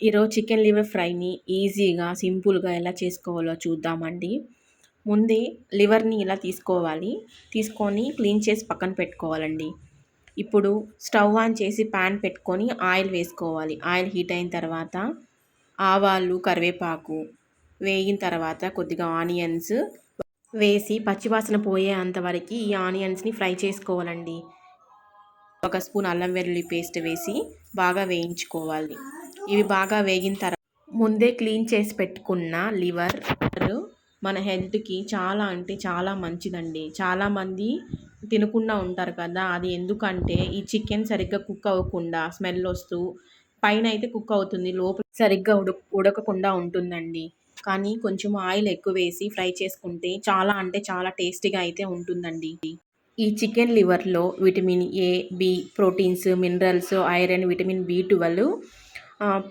ఈరోజు chicken liver ఫ్రైని ఈజీగా సింపుల్గా ఎలా చేసుకోవాలో చూద్దామండి. ముందే లివర్ని ఇలా తీసుకోవాలి. తీసుకొని క్లీన్ చేసి పక్కన పెట్టుకోవాలండి. ఇప్పుడు స్టవ్ ఆన్ చేసి ప్యాన్ పెట్టుకొని ఆయిల్ వేసుకోవాలి. ఆయిల్ హీట్ అయిన తర్వాత ఆవాలు కరివేపాకు వేగిన తర్వాత కొద్దిగా ఆనియన్స్ వేసి పచ్చివాసన పోయే అంతవరకు ఈ ఆనియన్స్ని ఫ్రై చేసుకోవాలండి. ఒక స్పూన్ అల్లం వెల్లుల్లి పేస్ట్ వేసి బాగా వేయించుకోవాలి. ఇవి బాగా వేగిన తర్వాత ముందే క్లీన్ చేసి పెట్టుకున్న లివర్ మన హెల్త్కి చాలా అంటే చాలా మంచిదండి. చాలామంది తినకుండా ఉంటారు కదా అది ఎందుకంటే ఈ చికెన్ సరిగ్గా కుక్ అవ్వకుండా స్మెల్ వస్తూ పైన అయితే కుక్ అవుతుంది లోపల సరిగ్గా ఉడక ఉడకకుండా ఉంటుందండి. కానీ కొంచెం ఆయిల్ ఎక్కువ వేసి ఫ్రై చేసుకుంటే చాలా అంటే చాలా టేస్టీగా అయితే ఉంటుందండి. ఈ chicken లివర్లో vitamin A B proteins minerals iron vitamin B twelve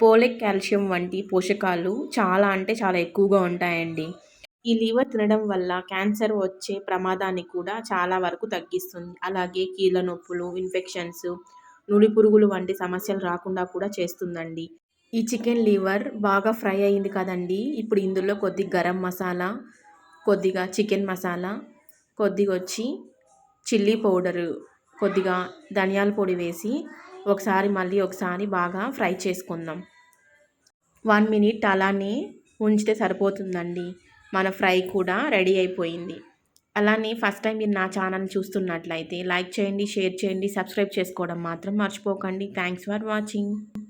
folic calcium వంటి పోషకాలు చాలా అంటే చాలా ఎక్కువగా ఉంటాయండి. ఈ లివర్ తినడం వల్ల క్యాన్సర్ వచ్చే ప్రమాదాన్ని కూడా చాలా వరకు తగ్గిస్తుంది. అలాగే కీళ్ళ నొప్పులు ఇన్ఫెక్షన్స్ నుడి పురుగులు వంటి సమస్యలు రాకుండా కూడా చేస్తుందండి. ఈ చికెన్ లివర్ బాగా ఫ్రై అయింది కదండి. ఇప్పుడు ఇందులో కొద్ది గరం మసాలా కొద్దిగా చికెన్ మసాలా కొద్దిగా వచ్చి చిల్లీ పౌడరు కొద్దిగా ధనియాల పొడి వేసి ఒకసారి మళ్ళీ ఒకసారి బాగా ఫ్రై చేసుకుందాం. వన్ మినిట్ అలానే ఉంచితే సరిపోతుందండి. మన ఫ్రై కూడా రెడీ అయిపోయింది. అలానే ఫస్ట్ టైం మీరు నా ఛానల్ చూస్తున్నట్లయితే లైక్ చేయండి షేర్ చేయండి సబ్స్క్రైబ్ చేసుకోవడం మాత్రం మర్చిపోకండి. Thanks for watching.